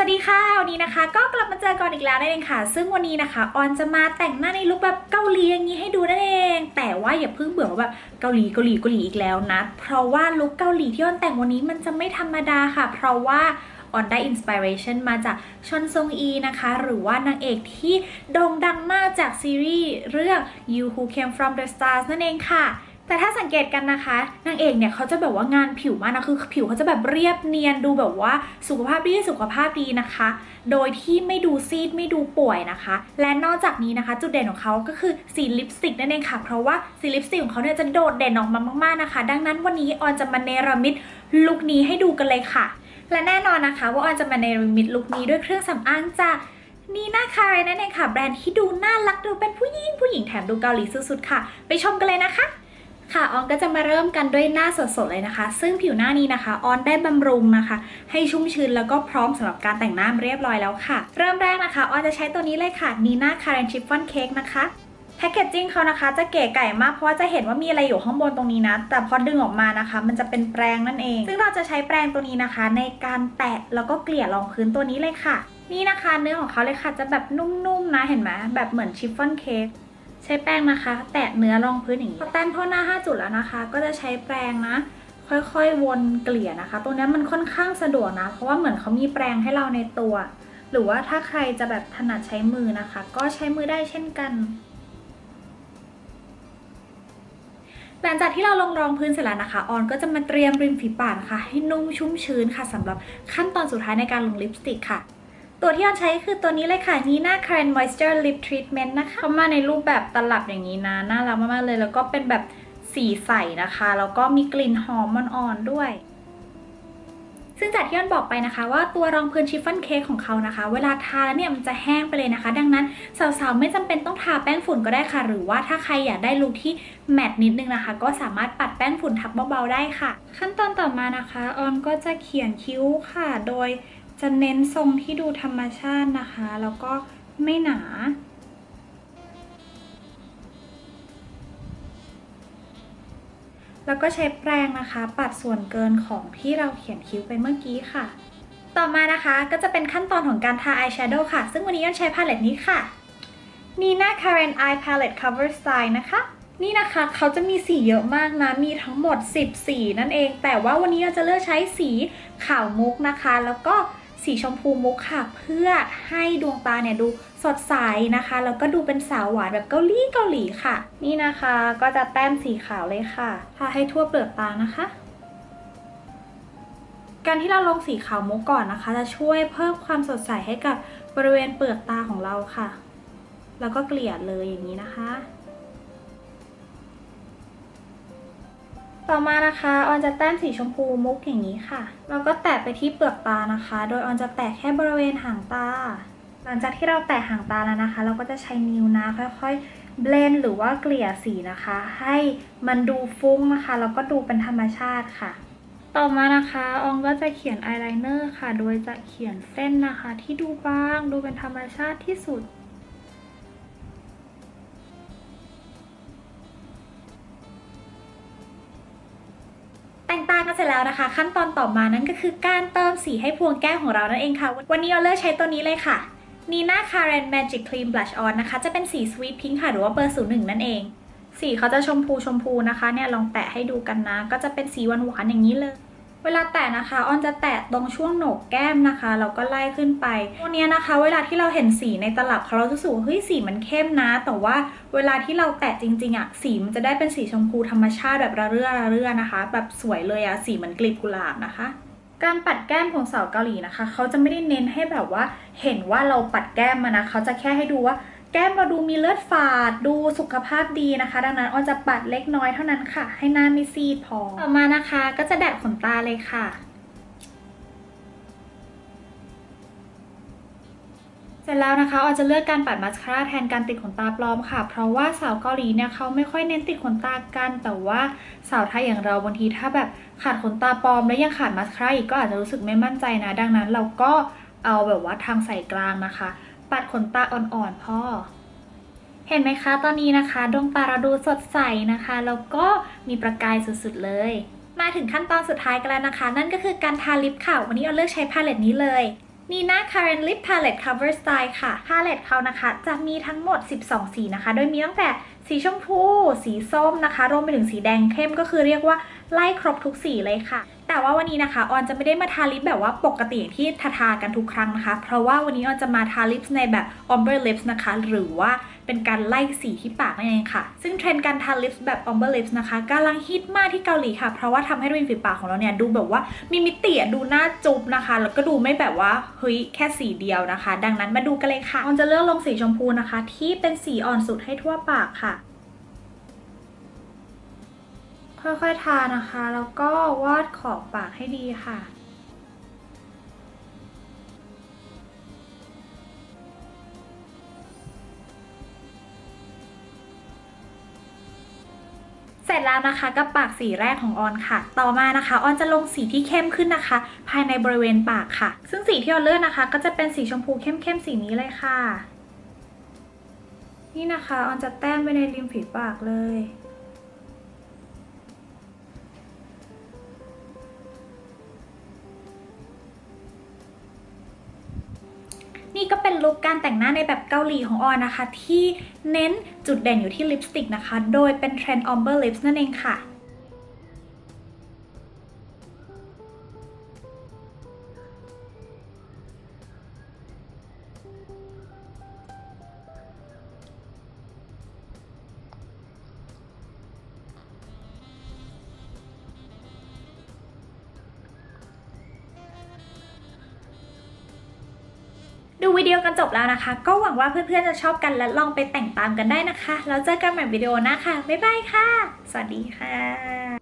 สวัสดีค่ะ วันนี้นะคะก็กลับมาเจอกันอีกแล้วนั่นเองค่ะ ซึ่งวันนี้นะคะออนจะมาแต่งหน้าในลุคแบบเกาหลีอย่างนี้ให้ดูนั่นเอง แต่ว่าอย่าเพิ่งเบื่อว่าแบบเกาหลีเกาหลีเกาหลีอีกแล้วนะ เพราะว่าลุคเกาหลีที่ออนแต่งวันนี้มันจะไม่ธรรมดาค่ะ เพราะว่าออนได้อินสปิเรชันมาจากชอนซงอีนะคะ หรือว่านางเอกที่โด่งดังมากจากซีรีส์เรื่อง You Who Came From the Stars นั่นเองค่ะ แต่ถ้าสังเกตกันนะคะนางเอกเนี่ยเขาจะแบบว่างานผิวมากนะคือผิวเขาจะแบบเรียบเนียนดูแบบว่าสุขภาพดีสุขภาพดีนะคะ โดยที่ไม่ดูซีดไม่ดูป่วยนะคะ และนอกจากนี้นะคะ จุดเด่นของเขาก็คือสีลิปสติกนั่นเองค่ะ เพราะว่าสีลิปสติกของเขาเนี่ยจะโดดเด่นออกมามากๆนะคะ ดังนั้นวันนี้ออนจะมาเนรมิตลุคนี้ให้ดูกันเลยค่ะ และแน่นอนนะคะ ว่าออนจะมาเนรมิตลุคนี้ด้วยเครื่องสำอางจากนีน่าคารนั่นเองค่ะ แบรนด์ที่ดูน่ารักดูเป็นผู้หญิงผู้หญิงแถมดูเกาหลีสุดๆค่ะ ไปชมกันเลยนะคะ ค่ะออนก็จะมาเริ่มกันด้วยหน้าสดๆเลยนะคะ ซึ่งผิวหน้านี้นะคะออนได้บำรุงนะคะ ให้ชุ่มชื้นแล้วก็พร้อมสำหรับการแต่งหน้าเรียบร้อยแล้วค่ะ เริ่มแรกนะคะออนจะใช้ตัวนี้เลยค่ะนีน่าคาร์เรนชิฟฟ่อนเค้กนะคะแพคเกจจิ้งเขานะคะจะเก๋ไก่มากเพราะว่าจะเห็นว่ามีอะไรอยู่ข้างบนตรงนี้นะ แต่พอดึงออกมานะคะ มันจะเป็นแปรงนั่นเอง ซึ่งเราจะใช้แปรงตัวนี้นะคะ ในการแตะแล้วก็เกลี่ยรองพื้นตัวนี้เลยค่ะ นี่นะคะเนื้อของเขาเลยค่ะจะแบบนุ่มๆนะเห็นไหมแบบเหมือนชิฟฟ่อนเค้ก ใช้แป้งนะคะ แตะเนื้อรองพื้นอย่างนี้พอแต้มพ่อหน้า 5 จุดแล้วนะคะ ก็จะใช้แปรงนะ ค่อยๆวนเกลี่ยนะคะ ตรงนี้มันค่อนข้างสะดวกนะ เพราะว่าเหมือนเขามีแปรงให้เราในตัว หรือว่าถ้าใครจะแบบถนัดใช้มือนะคะ ก็ใช้มือได้เช่นกันหลังจากที่เราลงรองพื้นเสร็จแล้วนะคะ ออนก็จะมาเตรียมริมฝีปากนะคะ ให้นุ่มชุ่มชื้นค่ะสำหรับขั้นตอนสุดท้ายในการลงลิปสติกค่ะ ตัวที่ออนใช้คือตัวนี้เลยค่ะ Nina Karen Moisture Lip Treatment นะคะ เข้ามาในรูปแบบตลับอย่างนี้นะ น่ารักมากๆเลย แล้วก็เป็นแบบสีใสนะคะ แล้วก็มีกลิ่นหอมอ่อนๆด้วย ซึ่งจากที่ออนบอกไปนะคะ ว่าตัวรองพื้นชิฟฟ่อนเค้กของเขานะคะ เวลาทาแล้วเนี่ยมันจะแห้งไปเลยนะคะ ดังนั้นสาวๆไม่จำเป็นต้องทาแป้งฝุ่นก็ได้ค่ะ หรือว่าถ้าใครอยากได้ลุคที่แมตต์นิดนึงนะคะ ก็สามารถปัดแป้งฝุ่นทับเบาๆได้ค่ะ ขั้นตอนต่อมานะคะออนก็จะเขียนคิ้วค่ะ โดย จะเน้นทรงที่ดูธรรมชาตินะคะ แล้วก็ไม่หนา แล้วก็ใช้แปรงนะคะ ปัดส่วนเกินของที่เราเขียนคิ้วไปเมื่อกี้ค่ะ ต่อมานะคะก็จะเป็นขั้นตอนของการทาอายแชโดว์ค่ะ ซึ่งวันนี้ยอนใช้พาเลตนี้ค่ะ Nina Karen Eye Palette Cover Style นะคะนี่นะคะเขาจะมีสีเยอะมากนะ มีทั้งหมด 10 สีนั่นเอง แต่ว่าวันนี้เราจะเลือกใช้สีขาวมุกนะคะ แล้วก็ สีชมพูมุกค่ะ เพื่อให้ดวงตาเนี่ยดูสดใสนะคะ แล้วก็ดูเป็นสาวหวานแบบเกาหลีเกาหลีค่ะ นี่นะคะก็จะแต้มสีขาวเลยค่ะทาให้ทั่วเปลือกตานะคะ การที่เราลงสีขาวมุกก่อนนะคะ จะช่วยเพิ่มความสดใสให้กับบริเวณเปลือกตาของเราค่ะ แล้วก็เกลี่ยเลยอย่างนี้นะคะ ต่อมานะคะออนจะแต้มสีชมพูมุกอย่างนี้ค่ะ แล้วก็แตะไปที่เปลือกตานะคะ โดยออนจะแตะแค่บริเวณหางตา หลังจากที่เราแตะหางตาแล้วนะคะ เราก็จะใช้นิ้วนะค่อยๆเบลนหรือว่าเกลี่ยสีนะคะ ให้มันดูฟุ้งนะคะแล้วก็ดูเป็นธรรมชาติค่ะ ต่อมานะคะอองก็จะเขียนอายไลเนอร์ค่ะ โดยจะเขียนเส้นนะคะ ที่ดูบางดูเป็นธรรมชาติที่สุด แต่งตากันเสร็จแล้วนะคะ ขั้นตอนต่อมานั่นก็คือการเติมสีให้พวงแก้วของเรานั่นเองค่ะ วันนี้เราเลือกใช้ตัวนี้เลยค่ะ Nina Karen Magic Cream Blush On นะคะ จะเป็นสี Sweet Pink ค่ะหรือว่าเบอร์ศูนย์หนึ่งนั่นเอง สีเขาจะชมพูชมพูนะคะเนี่ยลองแปะให้ดูกันนะ ก็จะเป็นสีหวานๆอย่างนี้เลย เวลาแตะนะคะออนจะแตะตรงช่วงโหนกแก้มนะคะแล้วก็ไล่ขึ้นไปตัวนี้นะคะ เวลาที่เราเห็นสีในตลับเขาเราจะรู้สึกว่าเฮ้ยสีมันเข้มนะ แต่ว่าเวลาที่เราแตะจริงๆอะสีมันจะได้เป็นสีชมพูธรรมชาติแบบระเรื่อระเรื่อนะคะ แบบสวยเลยอะสีเหมือนกลีบกุหลาบนะคะ การปัดแก้มของสาวเกาหลีนะคะ เขาจะไม่ได้เน้นให้แบบว่าเห็นว่าเราปัดแก้มมานะเขาจะแค่ให้ดูว่า แก้มเราดูมีเลือดฝาด ดูสุขภาพดีนะคะ ดังนั้นออนจะปัดเล็กน้อยเท่านั้นค่ะ ให้หน้าไม่ซีดพอต่อมานะคะก็จะดัดขนตาเลยค่ะ เสร็จแล้วนะคะออนจะเลือกการปัดมาสคาร่าแทนการติดขนตาปลอมค่ะ เพราะว่าสาวเกาหลีเนี่ยเขาไม่ค่อยเน้นติดขนตากันแต่ว่าสาวไทยอย่างเราบางทีถ้าแบบขาดขนตาปลอม แล้วยังขาดมาสคาร่าอีกก็อาจจะรู้สึกไม่มั่นใจนะ ดังนั้นเราก็เอาแบบว่าทางสายกลางนะคะ ปัดขนตาอ่อนๆพ่อ เห็นไหมคะตอนนี้นะคะดวงตาเราดูสดใสนะคะ แล้วก็มีประกายสุดๆเลย มาถึงขั้นตอนสุดท้ายกันแล้วนะคะ นั่นก็คือการทาลิปค่ะ วันนี้เราเลือกใช้พาเลตนี้เลยนีน่า Current Lip Palette Cover Style ค่ะ พาเลตเขานะคะ จะมีทั้งหมด 12 สีนะคะ โดยมีตั้งแต่สีชมพู สีส้มนะคะ รวมไปถึงสีแดงเข้มก็คือเรียกว่าไล่ครบทุกสีเลยค่ะ แต่ว่าวันนี้นะคะออนจะไม่ได้มาทาลิปแบบว่าปกติที่ทาทากันทุกครั้งนะคะ เพราะว่าวันนี้ออนจะมาทาลิปในแบบ Ombre Lips นะคะ หรือว่าเป็นการไล่สีที่ปากนั่นเองค่ะ ซึ่งเทรนด์การทาลิปแบบ Ombre Lips นะคะกำลังฮิตมากที่เกาหลีค่ะ เพราะว่าทำให้ริมฝีปากของเราเนี่ยดูแบบว่ามีมิติดูหน้าจุบนะคะ แล้วก็ดูไม่แบบว่าเฮ้ยแค่สีเดียวนะคะ ดังนั้นมาดูกันเลยค่ะออนจะเลือกลงสีชมพูนะคะ ที่เป็นสีอ่อนสุดให้ทั่วปากค่ะ ค่อยๆทานะคะ แล้วก็วาดขอบปากให้ดีค่ะเสร็จแล้วนะคะกับปากสีแรกของออนค่ะ ต่อมานะคะออนจะลงสีที่เข้มขึ้นนะคะ ภายในบริเวณปากค่ะ ซึ่งสีที่ออนเลือกนะคะ ก็จะเป็นสีชมพูเข้มๆสีนี้เลยค่ะ นี่นะคะออนจะแต้มไปในริมฝีปากเลย นี่ก็เป็นลุคการแต่งหน้าในแบบเกาหลีของออนนะคะ ที่เน้นจุดเด่นอยู่ที่ลิปสติกนะคะ โดยเป็นเทรนด์ออมเบอร์ลิปส์นั่นเองค่ะ ดูวิดีโอกันจบแล้วนะคะ ก็หวังว่าเพื่อนๆจะชอบกันและลองไปแต่งตามกันได้นะคะ แล้วเจอกันใหม่วิดีโอหน้าค่ะ บ๊ายบายค่ะ สวัสดีค่ะ